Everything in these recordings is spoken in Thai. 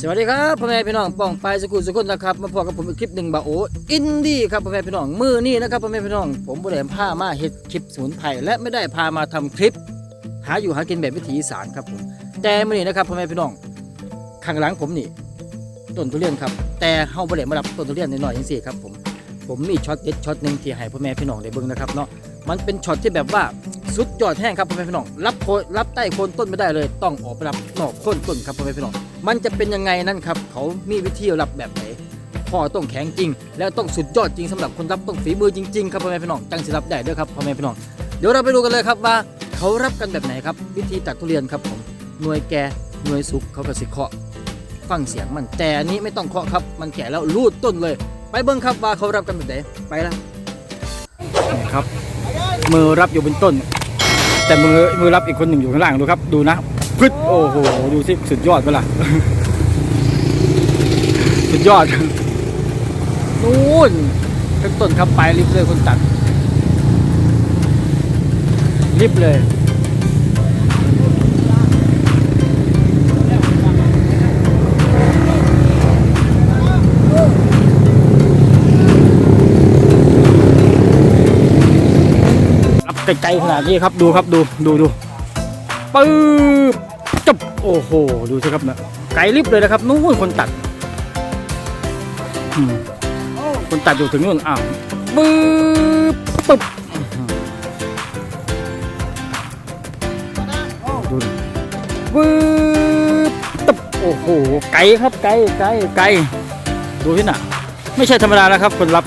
สวัสดีครับพ่อแม่พี่น้องป้องปสกุลสกุลนะครับมาพบกับผมอีกคลิปหนึ่งบาโออินดี้ครับพ่อแม่พี่น้องมือนี่นะครับพ่อแม่พี่น้อง ผมบริเวณผ้ามาเฮ็ดคลิปสมุนไพรและไม่ได้พามาทำคลิป หาอยู่หากินแบบวิถีอีสานครับผมแต่มื่อนี้นะครับพ่อแม่พี่น้องข้างหลังผมนี่ต้นทุเรียนครับ แต่เฮาบ่ได้มารับต้นทุเรียนน้อยๆอย่างสี่ครับผมผมมีช็อตเด็ดช็อตหนึ่งที่ให้พ่อแม่พี่น้องได้เบิ่งนะครับเนาะมันเป็นช็อตที่แบบว่าสุดยอดแห้งครับพ่อแม่พี่น้องรับโคนรับใต้โคนต้นไม่ได้เลย ต้องออกไปรับนอกโคนต้นครับพ่อแม่พี่น้อง มันจะเป็นยังไงนั่นครับ เขามีวิธีรับแบบไหนพ่อต้องแข็งจริง แล้วต้องสุดยอดจริงสำหรับคนรับต้องฝีมือจริงๆครับพ่อแม่พี่น้องจังสิรับได้เด้อครับพ่อแม่พี่น้องเดี๋ยวเราไปดูกันเลยครับว่า เขารับกันแบบไหนครับ วิธีตัดทุเรียนครับผมหน่วยแก่หน่วยสุกเขาก็สิเคาะฟังเสียงมันแต่อันนี้ไม่ต้องเคาะครับ มันแก่แล้วรูดต้นเลย ไปเบิ่งครับว่าเขารับกันแบบไหนไปล้วนี่ครับ มือรับอยู่บนต้น แต่มือมือรับอีกคนหนึ่งอยู่ข้างล่างดูครับดูนะ พึดโอ้โห ดูสิ สุดยอดเปล่าสุดยอด นู่นทั้งต้นครับไปลิฟเลยคนตัด ลิฟเลยรับไกลๆขนาดนี้ครับดูครับดูดูดูปึ๊บ จบโอ้โห ดูสิครับนะไกลลิฟเลยนะครับนู่นคนตัดคนตัดอยู่ถึงนู่นอ้าวปึ๊บปึ๊บดูปึ๊บตึบโอ้โห ไกลครับไกลไกลไกลดูที่น่ะ ไม่ใช่ธรรมดานะครับคนรับ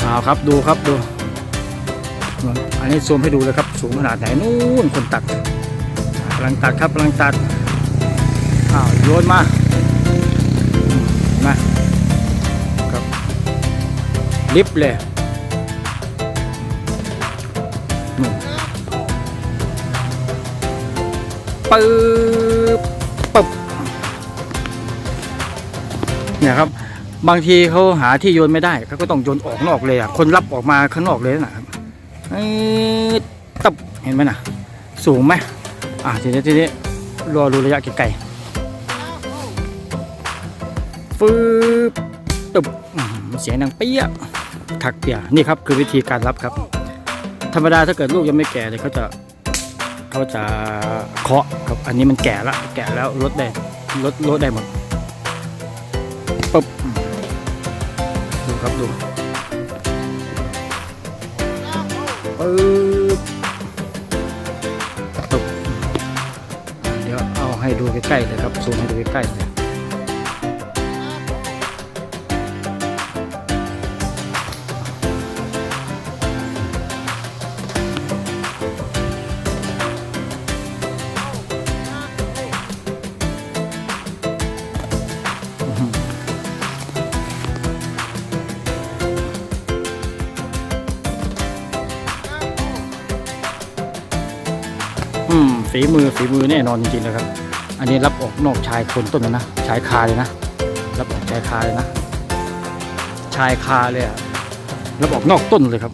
เอาครับดูครับดู อันนี้ซูมให้ดูเลยครับ สูงขนาดไหนนู่นคนตัดกำลังตัดครับกำลังตัดอ้าวโยนมานะครับลิฟต์เลยนู่นปึ๊บปึ๊บเนี่ยครับบางทีเขาหาที่โยนไม่ได้เขาก็ต้องโยนออกนอกเลยอะคนรับออกมาข้างนอกเลยนะครับ ตับเห็นไหมนะสูงไหมอะทีนี้ทีนี้รอดูระยะไกลๆฟืบตึบเสียงดังเปี้ยะถักเปียนี่ครับคือวิธีการรับครับ ธรรมดาถ้าเกิดลูกยังไม่แก่เลยเขาจะเขาจะเคาะครับอันนี้มันแก่ละแก่แล้วลดได้ลดลดได้หมดปึ๊บดูครับดู ปึ๊บตบเดี๋ยวเอาให้ดูใกล้ๆเลยครับซูมให้ดูใกล้ๆเลย ฝีมือฝีมือแน่นอนจริงๆเลยครับ อันนี้รับออกนอกชายคนต้นนะชายคาเลยนะ รับออกชายคาเลยนะ ชายคาเลยอะรับออกนอกต้นเลยครับ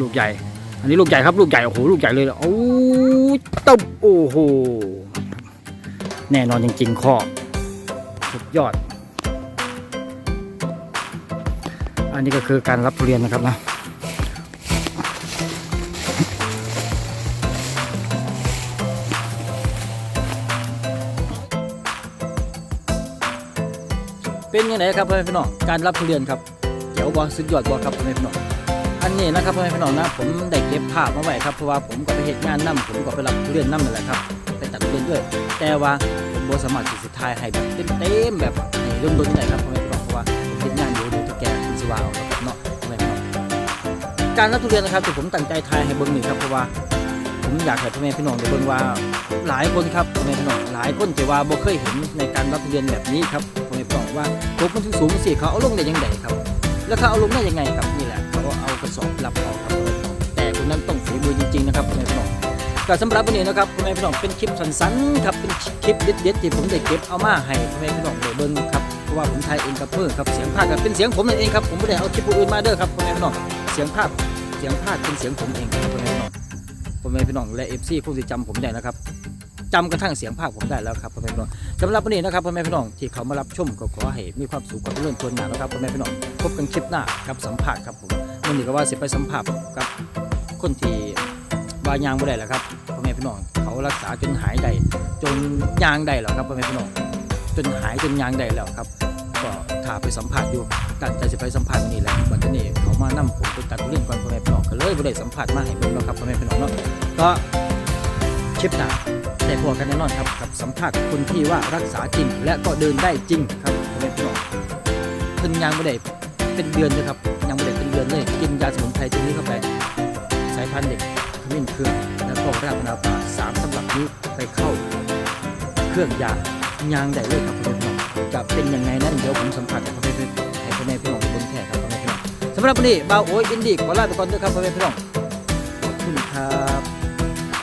ลูกใหญ่ อันนี้ลูกใหญ่ครับลูกใหญ่โอ้โหลูกใหญ่เลยโอ้ตบโอ้โหแน่นอนจริงๆข้อสุดยอด อันนี้ก็คือการรับทุเรียนนะครับนะ เป็นยังไงครับพ่อแม่พี่น้องการรับทุเรียนครับเดี๋ยวบอสุดยอดบอครับพ่อแม่พี่น้องอันนี้นะครับพ่อแม่พี่น้องนะผมได้เก็บภาพมาไว้ครับเพราะว่าผมก็ไปเหตุงานนํผมก็ไปรับทุเรียนนํนั่นแหละครับไปตัดทุเรียนด้วย แต่ว่าผมบ่สามารถที่สิทายให้แบบเต็มๆแบบให้ล้นๆได้ครับพ่อแม่พี่น้องเพราะว่าผมเหตุงานอยู่ดูทุกแกคุณสว่าเอาครับเนาะพ่อแม่พี่น้องการรับทุเรียนนะครับที่ผมตั้งใจทายให้เบิ่งหนี่งครับเพราะว่าผมอยากให้พ่อแม่พี่น้องได้เบิ่งว่าหลายคนครับพ่อแม่พี่น้องหลายคนที่ว่าบ่เคยเห็นในการรับทุเรียนแบบนี้ครับ พ่อแม่พี่น้องว่าตัวมันถึงสูงสิเขาเอาลงได้ยังไงครับ แล้วเขาเอาลงได้ยังไงครับนี่แหละเขาเอากระสอบรับเอาครับอแม่พี่น้องแต่คนนั้นต้องฝีมือจริงๆนะครับพ่อแม่พี่น้องก็สำหรับวันนี้นะครับพ่อแม่พี่น้องเป็นคลิปสั้นๆครับเป็นคลิปเด็ดๆที่ผมได้เก็บเอามาให้พ่อแม่พี่น้องได้เบิ่งครับเพราะว่าผมถ่ายเองกับมือครับเสียงภาคก็เป็นเสียงผมนั่นเองครับผมไม่ได้เอาคลิปอื่นมาเด้อครับพ่อแม่พี่น้องเสียงภาคเสียงภาคเป็นเสียงผมเองครับพ่อแม่พี่น้องพ่อแม่พี่น้องและเอฟซีคงจะจำผมได้นะครับ จำกระทั่งเสียงภาคผมได้แล้วครับพ่อแม่พี่น้องสำหรับวันนี้นะครับพ่อแม่พี่น้องที่เขามารับชมก็ขอให้มีความสุขความเจริญทวนหนานะครับพ่อแม่พี่น้องพบกันคลิปหน้ากับสัมภาษณ์ครับผมวันนี้ก็ว่าสิไปสัมภาษณ์กับคนที่วายางบ่ได้แหละครับพ่อแม่พี่น้องเขารักษาจนหายได้จนยางได้แล้วครับพ่อแม่พี่น้องจนหายจนยางได้แล้วครับก็ถ้าไปสัมภาษณ์อยู่ตั้งใจจะไปสัมภาษณ์วันนี้แหละวันนี้เขามานํผมไปตัดเรื่องก่อนพ่อแม่พี่น้องก็เลยบ่ได้สัมภาษณ์มาให้เบิ่งแล้วครับพ่อแม่พี่น้องเนาะก็คลิปหน้า ได้พบกันแน่นอนครับกับสัมภาษณ์คนที่ว่ารักษาจริง และก็เดินได้จริงครับพ่อแม่พี่น้องเพิ่นยังบ่ได้เป็นเดือนเลยครับยังบ่ได้เป็นเดือนเลยกินยาสมุนไพรตัวนี้เข้าไปสายพันธุ์เด็กขมิ้นเครื่องแล้วก็รากนาป่าสามสำหรับนี้ไปเข้าเครื่องยายางได้เลยครับพ่อแม่พี่น้องจะเป็นยังไงนั้นเดี๋ยวผมสัมผัสกับพ่อแม่พี่ให้พ่อแม่พี่น้องเป็นแค่ครับพ่อแม่พี่น้องสำหรับวันนี้บ่าวโอ้ยอินดี้ขอลาไปก่อนด้วยครับพ่อแม่พี่น้องขอบคุณครับ